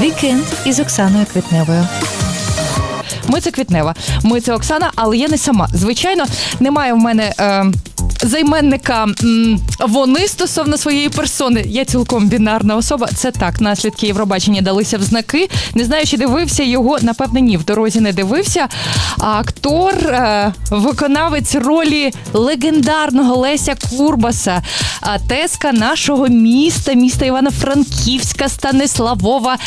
Вікенд із Оксаною Квітневою. Ми це Квітнева. Ми це Оксана, але я не сама. Звичайно, немає в мене. Е... Займенника вони стосовно своєї персони. Я цілком бінарна особа. Це так. Наслідки Євробачення далися в знаки. Не знаю, чи дивився його. Напевне, ні. В дорозі не дивився. А актор, е, виконавець ролі легендарного Леся Курбаса, а, теска нашого міста, міста Івано-Франківська, Станиславова,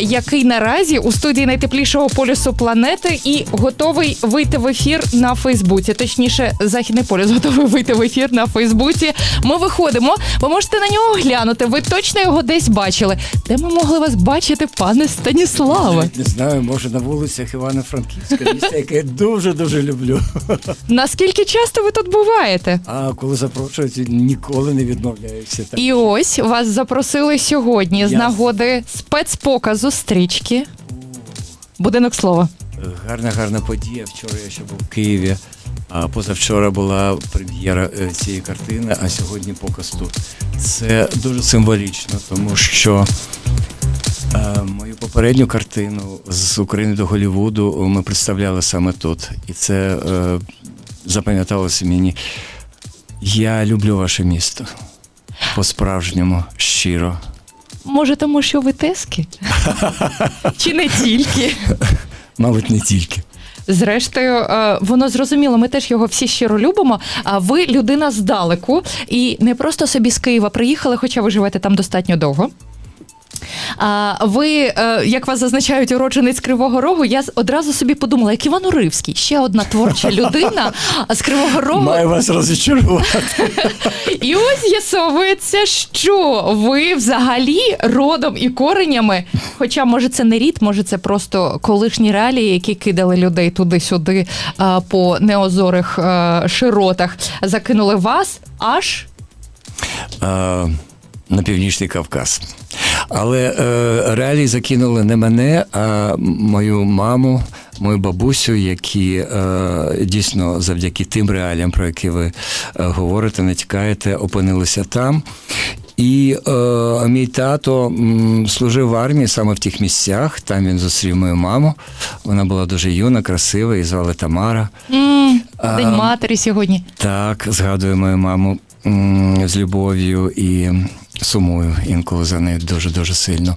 який наразі у студії найтеплішого полюсу планети і готовий вийти в ефір на Фейсбуці. Точніше, західний полюс готовий вийти в ефір на Фейсбуці. Ми виходимо. Ви можете на нього глянути. Ви точно його десь бачили. Де ми могли вас бачити, пане Станіславе? Не знаю, може на вулицях Івано-Франківська, місто, яке я дуже-дуже люблю. Наскільки часто ви тут буваєте? А коли запрошують, ніколи не відмовляюся. Так. І ось вас запросили сьогодні з Я- нагоди спецпоказу стрічки. Будинок слова. Гарна, гарна подія. Вчора я ще був в Києві, позавчора була прем'єра е, цієї картини, а сьогодні показ тут. Це дуже символічно, тому що е, мою попередню картину з України до Голлівуду ми представляли саме тут. І це е, запам'яталося мені. Я люблю ваше місто. По-справжньому, щиро. Може, тому що ви тески? Чи не тільки? Мабуть, не тільки. Зрештою, е, воно зрозуміло, ми теж його всі щиро любимо. А ви людина здалеку і не просто собі з Києва приїхали, хоча ви живете там достатньо довго. А ви, е, як вас зазначають, уродженець Кривого Рогу, я одразу собі подумала, як Іван Уривський, ще одна творча людина з Кривого Рогу. Маю вас розчарувати. І ось з'ясовується, що ви взагалі родом і коренями. Хоча, може, це не рід, може, це просто колишні реалії, які кидали людей туди-сюди по неозорих широтах, закинули вас аж. На північний Кавказ. Але е, реалії закинули не мене, а мою маму, мою бабусю, які е, дійсно завдяки тим реаліям, про які ви е, говорите, натякаєте, опинилися там. І е, мій тато м, служив в армії саме в тих місцях. Там він зустрів мою маму. Вона була дуже юна, красива, її звали Тамара. м, День матері сьогодні. Так, згадую мою маму м, з любов'ю і сумую інколи за нею дуже-дуже сильно.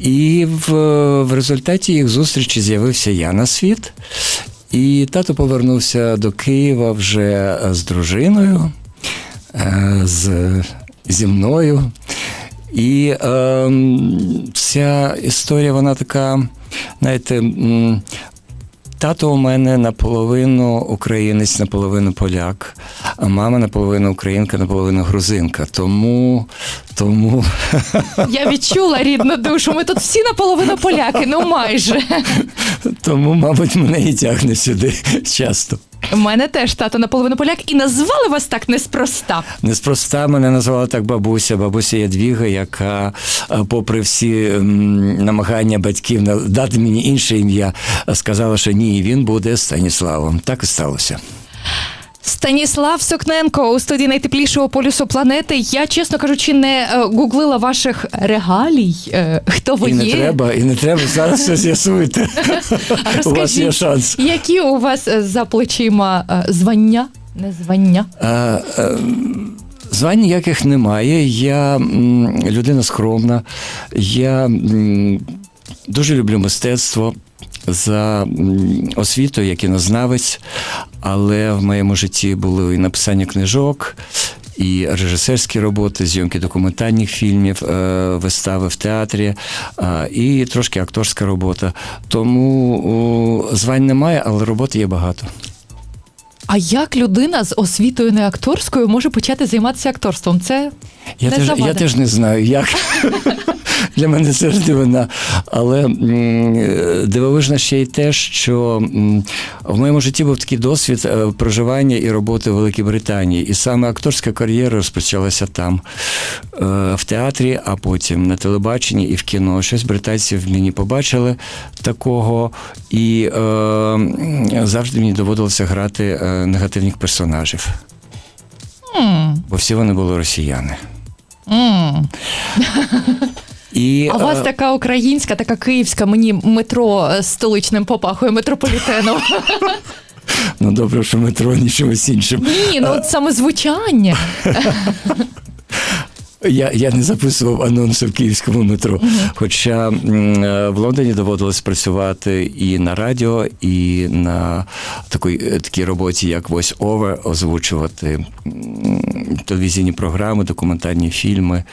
І в, в результаті їх зустрічі з'явився я на світ. І тато повернувся до Києва вже з дружиною, е, з, зі мною. І е, ця історія, вона така, знаєте, Тато у мене наполовину українець, наполовину поляк, а мама наполовину українка, наполовину грузинка. Тому, тому Я відчула рідну душу. Ми тут всі наполовину поляки, ну майже. Тому, мабуть, мене і тягне сюди часто. У мене теж тато наполовину поляк, і назвали вас так неспроста. Неспроста мене назвала так бабуся, бабуся Ядвіга, яка, е, попри всі намагання батьків дати мені інше ім'я, сказала, що ні, він буде Станіславом. Так і сталося. Станіслав Сокненко у студії найтеплішого полюсу планети. Я, чесно кажучи, не е, гуглила ваших регалій. Е, хто ви І не є? треба, і не треба зараз все з'ясуйте. А У вас є шанс. Які у вас е, за плечима звання? Не звання. А, Звань ніяких немає. Я людина скромна. Я дуже люблю мистецтво за освітою, як кінознавець, але в моєму житті було і написання книжок. І режисерські роботи, зйомки документальних фільмів, е, вистави в театрі, і трошки акторська робота. Тому звань немає, але роботи є багато. А як людина з освітою не акторською може почати займатися акторством? Це Я Не теж, завадить. я теж не знаю, як. Для мене це ж дивина. Але дивовижно ще й те, що в моєму житті був такий досвід е, проживання і роботи в Великій Британії. І саме акторська кар'єра розпочалася там, е, в театрі, а потім на телебаченні і в кіно. Щось британці в мені побачили такого, і е, завжди мені доводилося грати негативних персонажів, бо всі вони були росіяни. м. І, А у вас е, така українська, така київська, мені метро е, столичним попахує, метрополітеном. Ну добре, що метро нічимось іншим. Ні, ну от саме звучання. Я, я не записував анонси в київському метро. Хоча е, в Лондоні доводилось працювати і на радіо, і на такій, е, такій роботі, як Voice Over, озвучувати телевізійні програми, документальні фільми.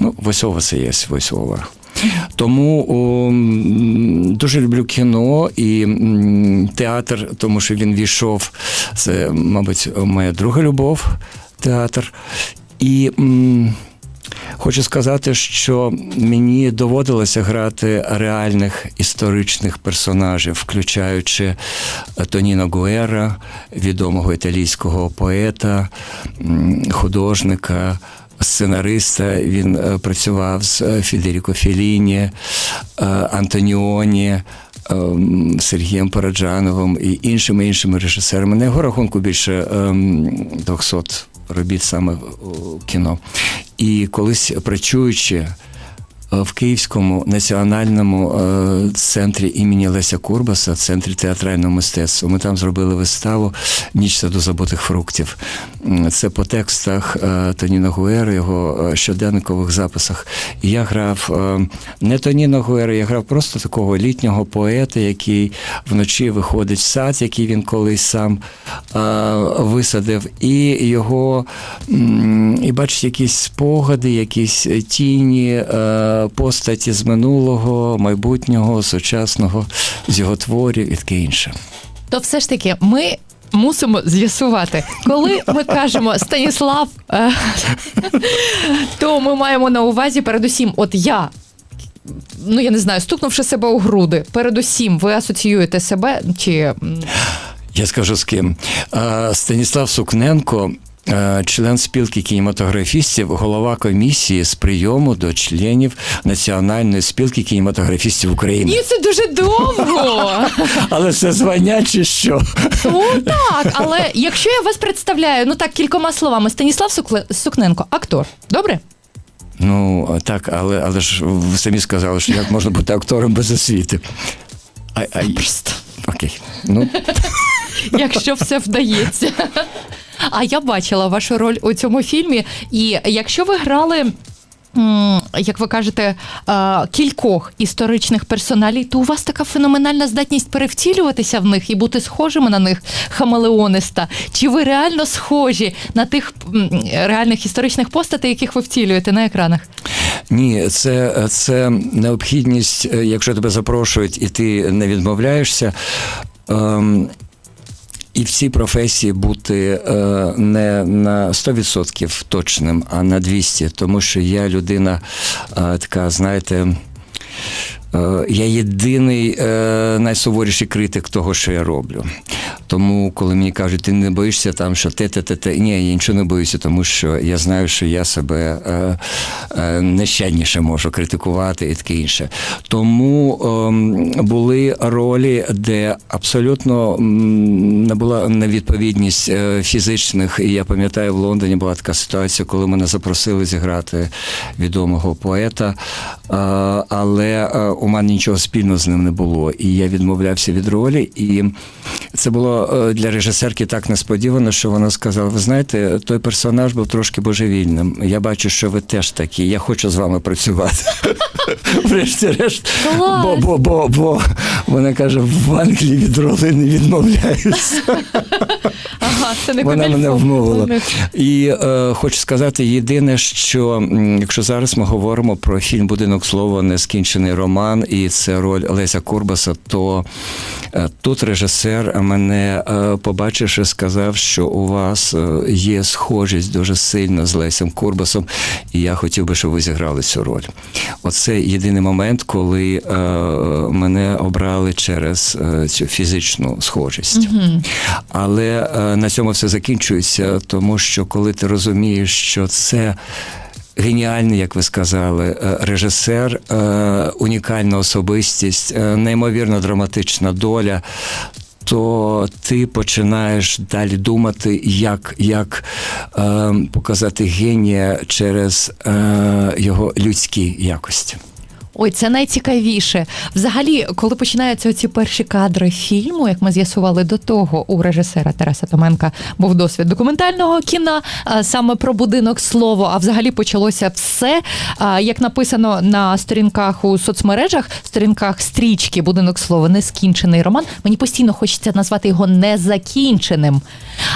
Ну, Voice Over це є Voice Over. Тому о, дуже люблю кіно і театр, тому що він війшов. Це, мабуть, моя друга любов театр. І м, Хочу сказати, що мені доводилося грати реальних історичних персонажів, включаючи е, Тоніно Гуера, відомого італійського поета, художника. Сценариста він е, працював з е, Федеріко Феліні, Антоніоні, ем, Сергієм Параджановим і іншими іншими режисерами. На його рахунку більше ем, 200 робіт саме в кіно. І колись працюючи е, в Київському національному е, центрі імені Леся Курбаса, центрі театрального мистецтва, ми там зробили виставу Ніч саду забутих фруктів. Це по текстах е, Тоніна Гуера, його е, щоденникових записах. Я грав е, не Тоніна Гуера, я грав просто такого літнього поета, який вночі виходить в сад, який він колись сам е, висадив, і його і бачить якісь спогади, якісь тіні, е, постаті з минулого, майбутнього, сучасного, з його творів і таке інше. То все ж таки, ми. Мусимо з'ясувати, коли ми кажемо Станіслав, е, то ми маємо на увазі передусім, от я, ну я не знаю, стукнувши себе у груди, передусім ви асоціюєте себе чи Я скажу з ким. Станіслав Сукненко. Е, Член спілки кінематографістів, голова комісії з прийому до членів Національної спілки кінематографістів України. ні, це дуже довго. Але це звання чи що? Ну так, але якщо я вас представляю, ну так кількома словами, Станіслав Сукненко, актор. Добре? Ну так, але, але ж ви самі сказали, що як можна бути актором без освіти. А, а, Просто. окей. Ну, якщо все вдається. А я бачила вашу роль у цьому фільмі, і якщо ви грали. Як ви кажете, е, кількох історичних персоналій, то у вас така феноменальна здатність перевтілюватися в них і бути схожими на них хамелеониста. Чи ви реально схожі на тих реальних історичних постатей, яких ви втілюєте на екранах? Ні, це, це необхідність, е, якщо тебе запрошують і ти не відмовляєшся. Ем, і в цій професії бути е, не на 100% точним, а на 200%, тому що я людина е, така, знаєте. Е, Я єдиний е, найсуворіший критик того, що я роблю. Тому, коли мені кажуть, ти не боїшся там, що те, те, те, те. Ні, я нічого не боюся, тому що я знаю, що я себе е, нещадніше можу критикувати і таке інше. Тому ем, були ролі, де абсолютно не була невідповідність фізичних. І я пам'ятаю, в Лондоні була така ситуація, коли мене запросили зіграти відомого поета, але у мене нічого спільного з ним не було. І я відмовлявся від ролі. І це було е, для режисерки так несподівано, що вона сказала: ви знаєте, той персонаж був трошки божевільним. Я бачу, що ви теж такі. Я хочу з вами працювати. Врешті-решт. Бо, бо, бо, бо вона каже: в Англії від роли не відмовляються. Ага, це не Вона мене вмовила. І е, хочу сказати єдине, що якщо зараз ми говоримо про фільм Будинок слова, нескінчений роман, і це роль Леся Курбаса, то е, тут режисер мене е, побачивши, сказав, що у вас е, є схожість дуже сильна з Лесем Курбасом, і я хотів би, щоб ви зіграли цю роль. Оце єдиний момент, коли мене обрали через цю фізичну схожість. Але е, на цьому все закінчується, тому що коли ти розумієш, що це. Геніальний, як ви сказали, е, режисер, е, унікальна особистість, е, неймовірно драматична доля. То ти починаєш далі думати, як, як е, показати генія через е, його людські якості. Ой, це найцікавіше. Взагалі, коли починаються ці перші кадри фільму, як ми з'ясували до того, у режисера Тараса Томенка був досвід документального кіна саме про будинок слово. А взагалі почалося все, як написано на сторінках у соцмережах, сторінках стрічки Будинок слова, нескінчений роман. Мені постійно хочеться назвати його незакінченим.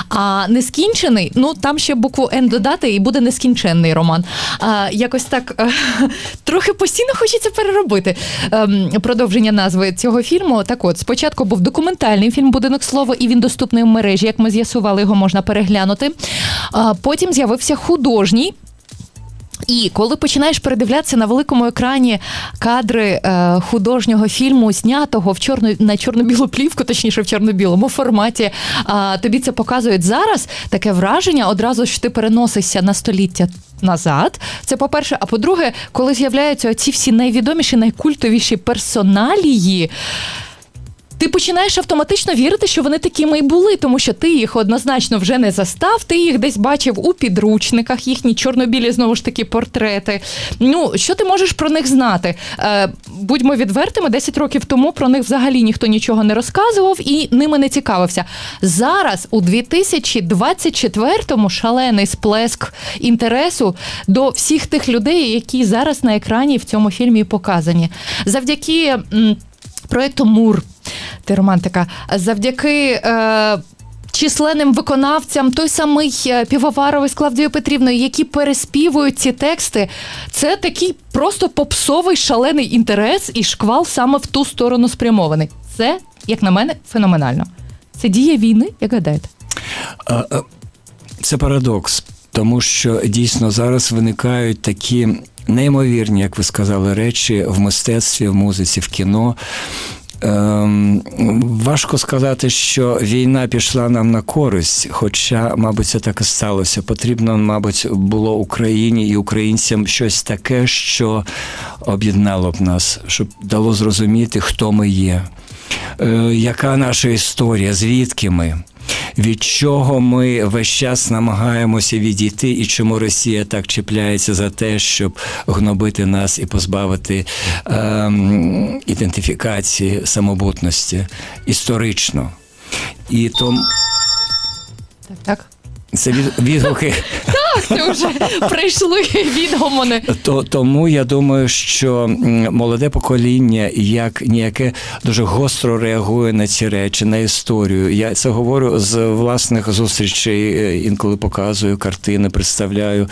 А нескінчений, ну там ще букву Н додати, і буде нескінченний роман. А, якось так е, трохи постійно хочеться переробити ем, продовження назви цього фільму. Так от, спочатку був документальний фільм Будинок слова, і він доступний в мережі. Як ми з'ясували, його можна переглянути. А, потім з'явився художній. І коли починаєш передивлятися на великому екрані кадри е, художнього фільму, знятого в чорно на чорно-білу плівку, точніше в чорно-білому форматі, а тобі це показують зараз. Таке враження одразу ж ти переносишся на століття назад. Це по-перше. А по-друге, коли з'являються ці всі найвідоміші, найкультовіші персоналії. Ти починаєш автоматично вірити, що вони такими і були, тому що ти їх однозначно вже не застав, ти їх десь бачив у підручниках, їхні чорно-білі знову ж таки портрети. Ну, що ти можеш про них знати? Е, будьмо відвертими, 10 років тому про них взагалі ніхто нічого не розказував і ними не цікавився. Зараз, у 2024-му, шалений сплеск інтересу до всіх тих людей, які зараз на екрані в цьому фільмі показані. Завдяки. м, Проєкту Мур. Ти романтика. Завдяки. Е, Численним виконавцям, той самий е, Півоваровий з Клавдією Петрівною, які переспівують ці тексти, це такий просто попсовий шалений інтерес і шквал саме в ту сторону спрямований. Це, як на мене, феноменально. Це дія війни, як гадаєте? Це парадокс, тому що дійсно зараз виникають такі неймовірні, як ви сказали, речі в мистецтві, в музиці, в кіно. Ем, важко сказати, що війна пішла нам на користь, хоча, мабуть, це так і сталося. Потрібно, мабуть, було Україні і українцям щось таке, що об'єднало б нас, щоб дало зрозуміти, хто ми є, е, яка наша історія, звідки ми. Від чого ми весь час намагаємося відійти, і чому Росія так чіпляється за те, щоб гнобити нас і позбавити е, ідентифікації самобутності історично. І тому Так, так. це від, відгуки. Це вже прийшли відгомони. То, тому я думаю, що молоде покоління як ніяке дуже гостро реагує на ці речі, на історію. Я це говорю з власних зустрічей, е, інколи показую картини, представляю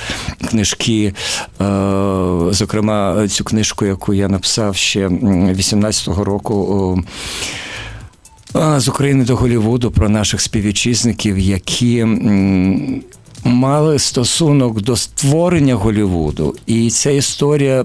книжки. Е, Зокрема, цю книжку, яку я написав ще м, 18-го року. з України до Голлівуду про наших співвітчизників, які мали стосунок до створення Голлівуду. І це історія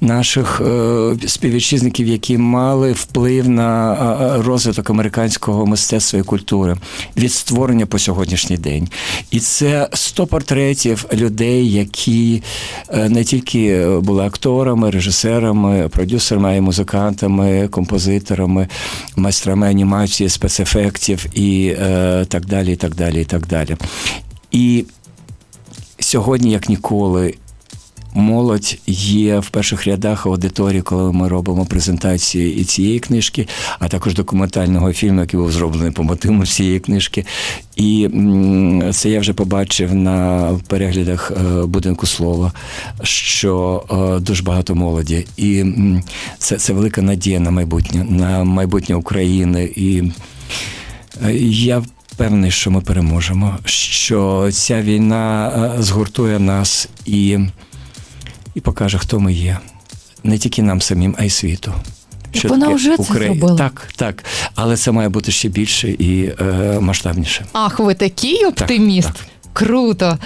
наших е, співвітчизників, які мали вплив на розвиток американського мистецтва і культури від створення по сьогоднішній день. І це 100 портретів людей, які е, не тільки були акторами, режисерами, продюсерами, й музикантами, композиторами, майстрами анімації, спецефектів і е, так далі. і так далі, і так далі. І сьогодні, як ніколи, молодь є в перших рядах аудиторії, коли ми робимо презентації і цієї книжки, а також документального фільму, який був зроблений по мотиву цієї книжки. І це я вже побачив на переглядах е, будинку слова, що е, дуже багато молоді. І це, це велика надія на майбутнє, на майбутнє України. І е, я впевнений, що ми переможемо, що ця війна е, згуртує нас і, і покаже, хто ми є. Не тільки нам самим, а й світу. Так вона таке вже це зробила. Так, так. Але це має бути ще більше і е, масштабніше. Ах, ви такий оптиміст. так. Круто.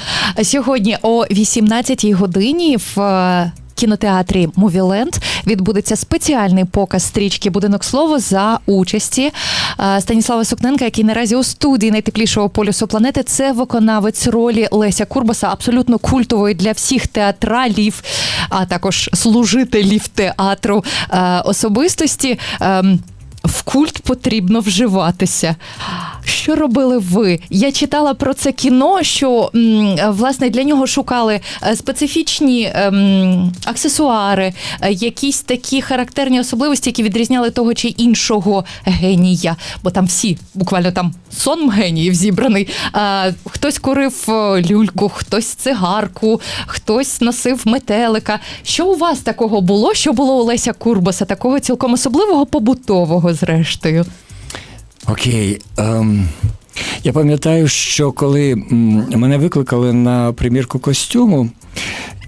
Сьогодні о 18-й годині в е, кінотеатрі Мувіленд відбудеться спеціальний показ стрічки Будинок слова за участі е, Станіслава Сукненка, який наразі у студії найтеплішого полюсу планети. Це виконавець ролі Леся Курбаса, абсолютно культової для всіх театралів, а також служителів театру е, особистості. В культ потрібно вживатися. Що робили ви? Я читала про це кіно, що власне для нього шукали е, специфічні ем, аксесуари, е, якісь такі характерні особливості, які відрізняли того чи іншого генія. Бо там всі, буквально там сон геніїв зібраний. Е, Хтось курив е, люльку, хтось цигарку, хтось носив метелика. Що у вас такого було? Що було у Леся Курбаса, такого цілком особливого побутового, зрештою? Окей. Ем, я пам'ятаю, що коли мене викликали на примірку костюму.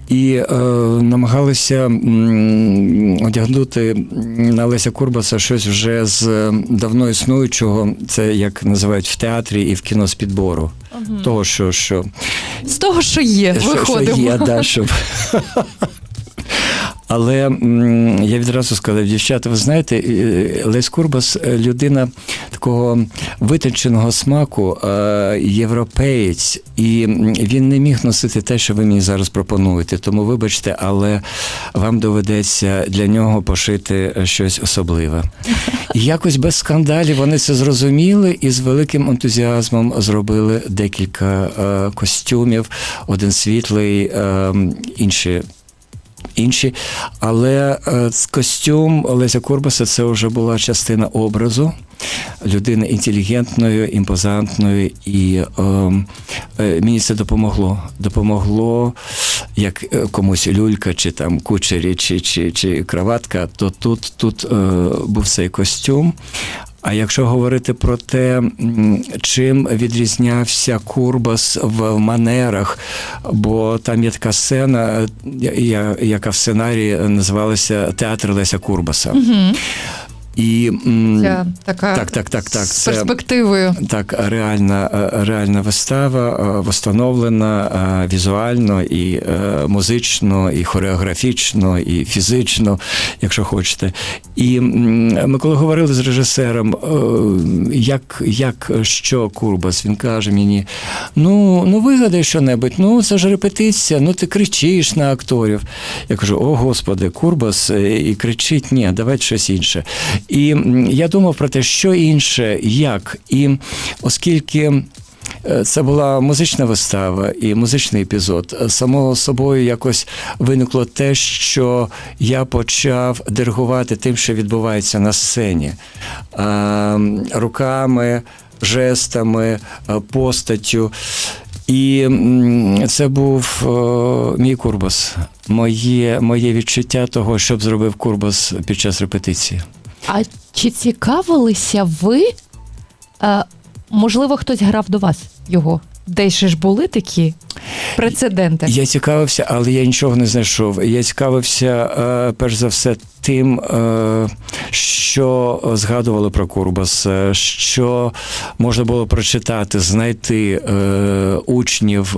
І е, намагалися одягнути на Леся Курбаса щось вже з е, давно існуючого, це як називають в театрі і в кіно з підбору. Того, що, що, З того, що є, що, що є, да, щоб... Але я відразу сказав, дівчата, ви знаєте, е, Лесь Курбас е, людина такого витонченого смаку, е, європеєць, і він не міг носити те, що ви мені зараз пропонуєте. Тому вибачте, але вам доведеться для нього пошити щось особливе. І якось без скандалів вони це зрозуміли і з великим ентузіазмом зробили декілька костюмів, один світлий, е, інші. Але е, костюм Олеся Курбаса це вже була частина образу людини інтелігентної, імпозантної, і е, е, мені це допомогло. Допомогло, як е, комусь люлька, чи там кучері, чи, чи, чи краватка, то тут, тут е, був цей костюм. А якщо говорити про те, чим відрізнявся Курбас в манерах, бо там є така сцена, я- яка в сценарії називалася Театр Леся Курбаса. І Ця така так, так, так, так. з Це перспективою. так, реальна, е, реальна вистава, е, встановлена е, візуально, і музично, і хореографічно, і фізично, якщо хочете. І ми коли говорили з режисером, як, як що Курбас, він каже мені: ну, ну вигадай що-небудь, ну це ж репетиція, ну ти кричиш на акторів. Я кажу: о Господи, Курбас і кричить, ні, давайте щось інше. І я думав про те, що інше, як. І оскільки. е, Це була музична вистава і музичний епізод. е, Само собою якось виникло те, що я почав диригувати тим, що відбувається на сцені. Е, Руками, жестами, постаттю. І це був мій Курбас, моє, моє відчуття того, що зробив Курбас під час репетиції. А чи цікавилися ви? Е, можливо, хтось грав до вас його? Десь ж були такі прецеденти? Я цікавився, але я нічого не знайшов. Я цікавився е, перш за все тим, е, що згадували про Курбас, е, що можна було прочитати, знайти учнів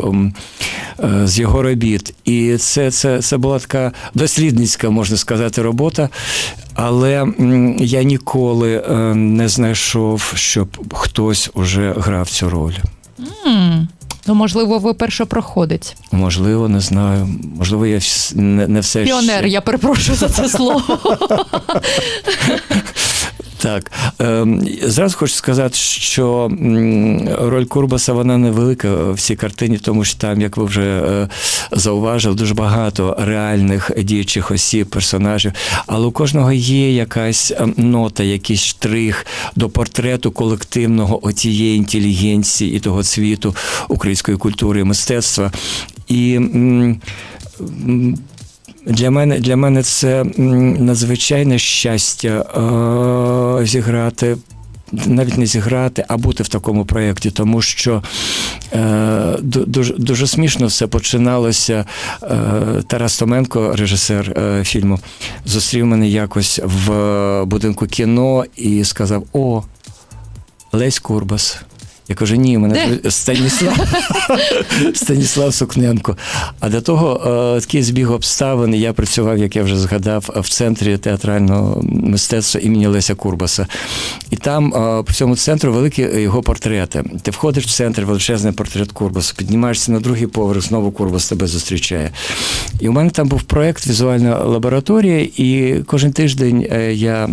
з його робіт. І це, це, це була така дослідницька, можна сказати, робота. Але я ніколи не знайшов, щоб хтось уже грав цю роль. М, Ну, можливо, ви першопроходець. Можливо, не знаю. Можливо, я вс- не, не все Піонер, ще. я перепрошую за це слово. Так. Ем, зразу хочу сказати, що роль Курбаса вона невелика в цій картині, тому що там, як ви вже е, зауважили, дуже багато реальних діючих осіб, персонажів. Але у кожного є якась ем, нота, якийсь штрих до портрету колективного отієї інтелігенції і того цвіту української культури і мистецтва. І для мене, для мене це надзвичайне щастя е, зіграти. Навіть не зіграти, а бути в такому проєкті, тому що е, дуже, дуже смішно все починалося. Е, Тарас Томенко, режисер е, фільму, зустрів мене якось в будинку кіно і сказав: О, Лесь Курбас. Я кажу, ні, мене Де? Станіслав. Станіслав Сукненко. А до того е, такий збіг обставин. Я працював, як я вже згадав, в центрі театрального мистецтва імені Леся Курбаса. І там е, по цьому центру великі його портрети. Ти входиш в центр, величезний портрет Курбаса, піднімаєшся на другий поверх, знову Курбас тебе зустрічає. І у мене там був проєкт візуальна лабораторія, і кожен тиждень е, я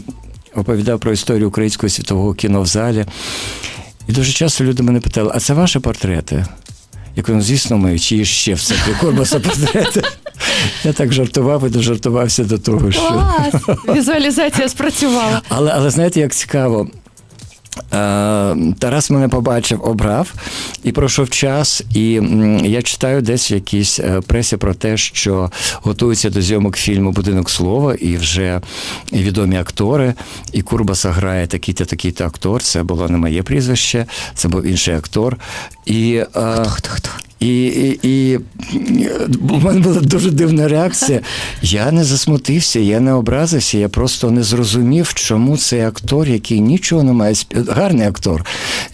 оповідав про історію українського світового кіно в залі. І дуже часто люди мене питали: а це ваші портрети? Я кажу, «Ну, звісно, ми чиї ще в центрі Корбаса портрети. Я так жартував і дожартувався до того, що. Клас! Візуалізація спрацювала. Але, але знаєте, як цікаво. Е, Тарас мене побачив, обрав і пройшов час, і я читаю десь в якійсь е, пресі про те, що готується до зйомок фільму Будинок слова, і вже відомі актори. І Курбаса грає такий-то, такий-то актор. Це було не моє прізвище, це був інший актор. І, хто Хто хто? І, і, і у мене була дуже дивна реакція. Я не засмутився, я не образився, я просто не зрозумів, чому цей актор, який нічого не має гарний актор,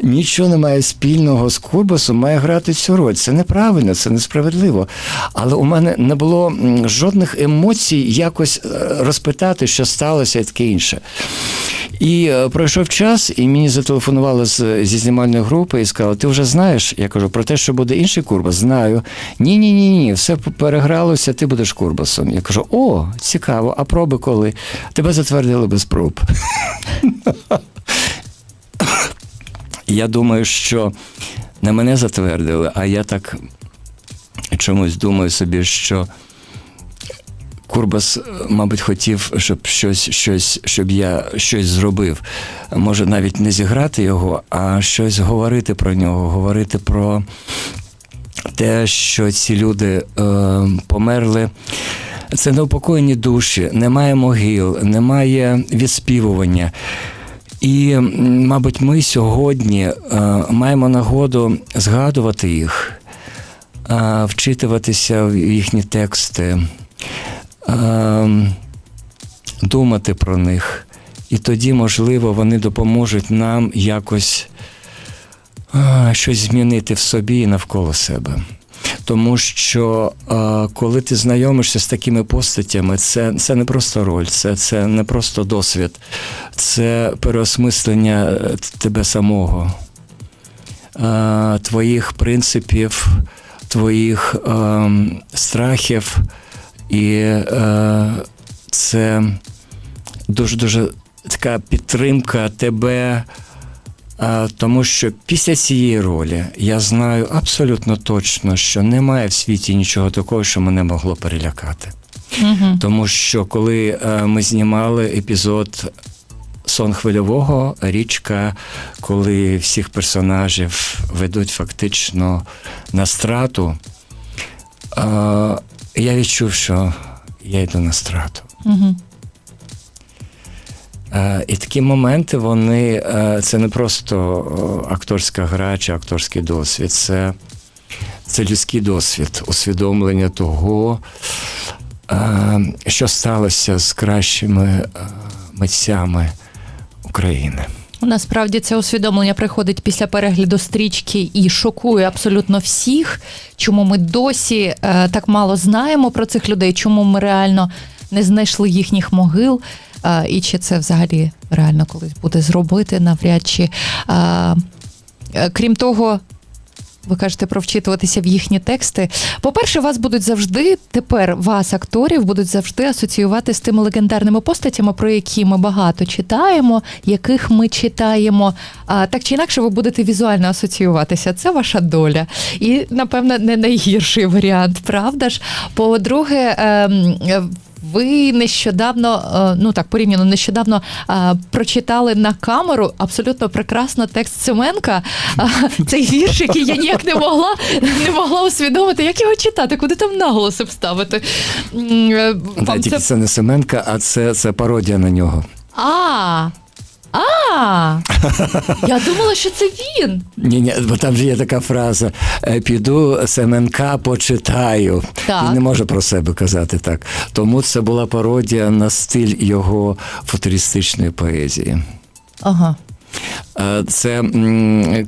нічого не має спільного з Курбасом, має грати цю роль. Це неправильно, це несправедливо. Але у мене не було жодних емоцій якось е, розпитати, що сталося і таке інше. І е, пройшов час, і мені зателефонували з, зі знімальної групи і сказали: ти вже знаєш? Я кажу, про те, що буде інший Курбас, знаю. Ні, ні, ні, ні, все перегралося, ти будеш Курбасом. Я кажу: о, цікаво, а проби коли? Тебе затвердили без проб. Я думаю, що не мене затвердили, а я так чомусь думаю собі, що. Курбас, е, мабуть, хотів, щоб щось, щось, щоб я щось зробив. Може, навіть не зіграти його, а щось говорити про нього, говорити про те, що ці люди е, померли. Це неупокоєні душі, немає могил, немає відспівування. І, мабуть, ми сьогодні е, маємо нагоду згадувати їх, е, вчитуватися в їхні тексти, думати про них. І тоді, можливо, вони допоможуть нам якось щось змінити в собі і навколо себе. Тому що коли ти знайомишся з такими постатями, це, це не просто роль, це, це не просто досвід, це переосмислення е, тебе самого, твоїх принципів, твоїх е, страхів. І е, це дуже-дуже така підтримка тебе. А, Тому що після цієї ролі я знаю абсолютно точно, що немає в світі нічого такого, що мене могло перелякати. Угу. Тому що коли е, ми знімали епізод Сон хвильового, річка, коли всіх персонажів ведуть фактично на страту, е, я відчув, що я йду на страту. Угу. Е, І такі моменти, вони е, це не просто акторська гра чи акторський досвід, це, це людський досвід, усвідомлення того, е, що сталося з кращими митцями України. Насправді це усвідомлення приходить після перегляду стрічки і шокує абсолютно всіх, чому ми досі е, так мало знаємо про цих людей, чому ми реально не знайшли їхніх могил. е, і чи це взагалі реально колись буде зробити, навряд чи. Е, крім того, ви кажете про вчитуватися в їхні тексти. По-перше, вас будуть завжди тепер вас, акторів, будуть завжди асоціювати з тими легендарними постатями, про які ми багато читаємо, яких ми читаємо. А так чи інакше, ви будете візуально асоціюватися. Це ваша доля. І, напевно, не найгірший варіант, правда ж? По-друге, ем, ви нещодавно, е, ну так порівняно нещодавно е, прочитали на камеру абсолютно прекрасно текст Семенка. Е, Цей вірш, який я ніяк не могла не могла усвідомити, як його читати, куди там наголоси вставити. Вам тільки це... це не Семенка, а це, це пародія на нього. А, а, я думала, що це він. Ні, ні, бо там же є така фраза: е, піду Семенка почитаю. Так. Він не може про себе казати так. Тому це була пародія на стиль його футуристичної поезії. Ага. Е, Це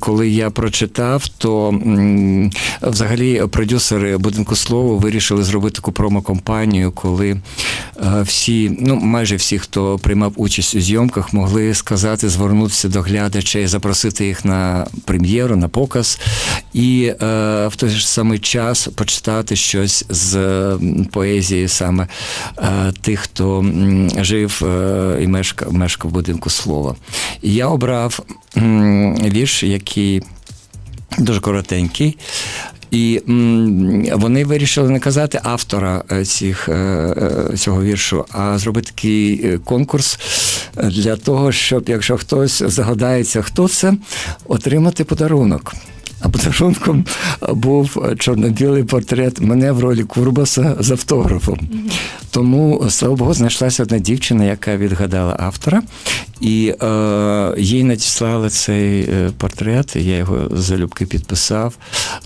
коли я прочитав, то взагалі продюсери будинку слово вирішили зробити таку промокомпанію, коли е, всі, ну майже всі, хто приймав участь у зйомках, могли сказати, звернутися до глядачей, запросити їх на прем'єру, на показ, і е, в той ж самий час почитати щось з поезії саме тих, хто жив і мешкав, мешкав в будинку слова. І я обрав вірш, який дуже коротенький. І вони вирішили не казати автора е, цих, е, е, цього віршу, а зробити такий конкурс для того, щоб якщо хтось загадається, хто це, отримати подарунок. А подарунком був чорно-білий портрет мене в ролі Курбаса з автографом. Тому, слава Богу, знайшлася одна дівчина, яка відгадала автора, і е, їй надіслали цей е, портрет, я його залюбки підписав.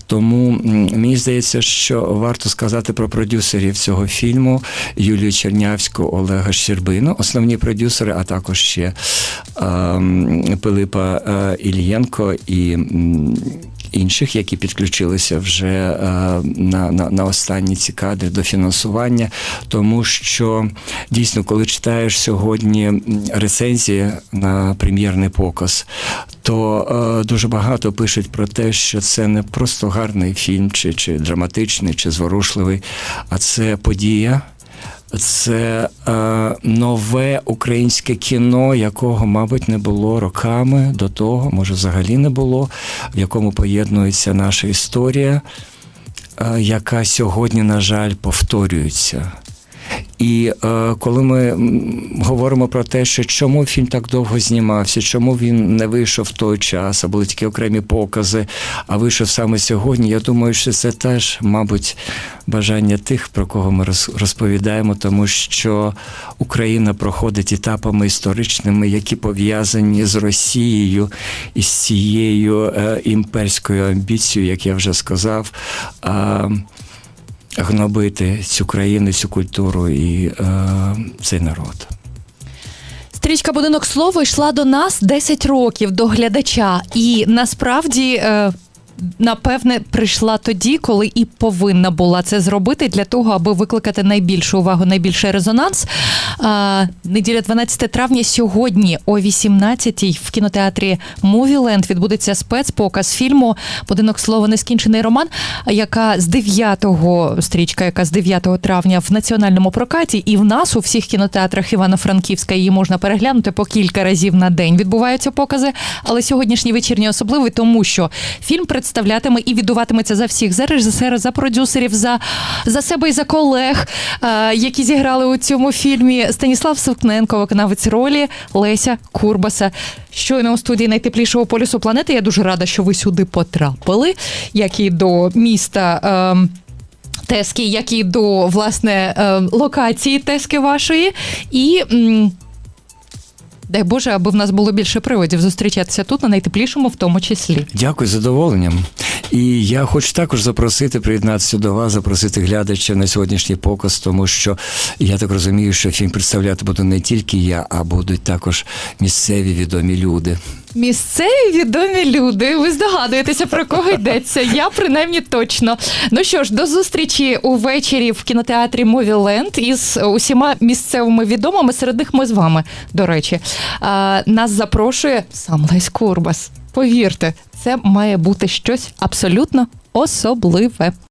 Тому мені здається, що варто сказати про продюсерів цього фільму Юлію Чернявську, Олега Щербину, основні продюсери, а також ще е, Пилипа е, Ільєнко і. Інших, які підключилися вже е, на, на, на останні ці кадри до фінансування, тому що дійсно, коли читаєш сьогодні рецензії на прем'єрний показ, то е, дуже багато пишуть про те, що це не просто гарний фільм, чи, чи драматичний, чи зворушливий, а це подія. Це е, нове українське кіно, якого, мабуть, не було роками до того, може, взагалі не було, в якому поєднується наша історія, е, яка сьогодні, на жаль, повторюється. І е, коли ми говоримо про те, що чому фільм так довго знімався, чому він не вийшов в той час, а були тільки окремі покази, а вийшов саме сьогодні, я думаю, що це теж, мабуть, бажання тих, про кого ми роз- розповідаємо, тому що Україна проходить етапами історичними, які пов'язані з Росією і з цією е, імперською амбіцією, як я вже сказав. А, гнобити цю країну, цю культуру і е, цей народ. Стрічка Будинок слова йшла до нас 10 років до глядача, і насправді. Е... Напевне, прийшла тоді, коли і повинна була це зробити для того, аби викликати найбільшу увагу, найбільший резонанс. А, неділя 12 травня сьогодні о 18-й в кінотеатрі Мувіленд відбудеться спецпоказ фільму Будинок слова нескінчений роман, яка з 9-го стрічка, яка з 9 травня в національному прокаті, і в нас у всіх кінотеатрах Івано-Франківська її можна переглянути по кілька разів на день. Відбуваються покази. Але сьогоднішній вечірній особливий, тому що фільм представлятиме і віддуватиметься за всіх за режисера, за продюсерів, за, за себе і за колег, е, які зіграли у цьому фільмі. Станіслав Сокненко, виконавець ролі Леся Курбаса. Щойно у студії найтеплішого полюсу планети. Я дуже рада, що ви сюди потрапили, як і до міста. ем, Тески, як і до власне е, локації Тески вашої. І дай Боже, аби в нас було більше приводів зустрічатися тут, на найтеплішому, в тому числі. Дякую задоволенням. І я хочу також запросити, приєднатися до вас, запросити глядача на сьогоднішній показ, тому що я так розумію, що фільм представляти буду не тільки я, а будуть також місцеві відомі люди. Місцеві відомі люди. Ви здогадуєтеся, про кого йдеться. Я принаймні точно. Ну що ж, до зустрічі увечері в кінотеатрі Мовіленд із усіма місцевими відомими. Серед них ми з вами, до речі. Нас запрошує сам Лесь Курбас. Повірте, це має бути щось абсолютно особливе.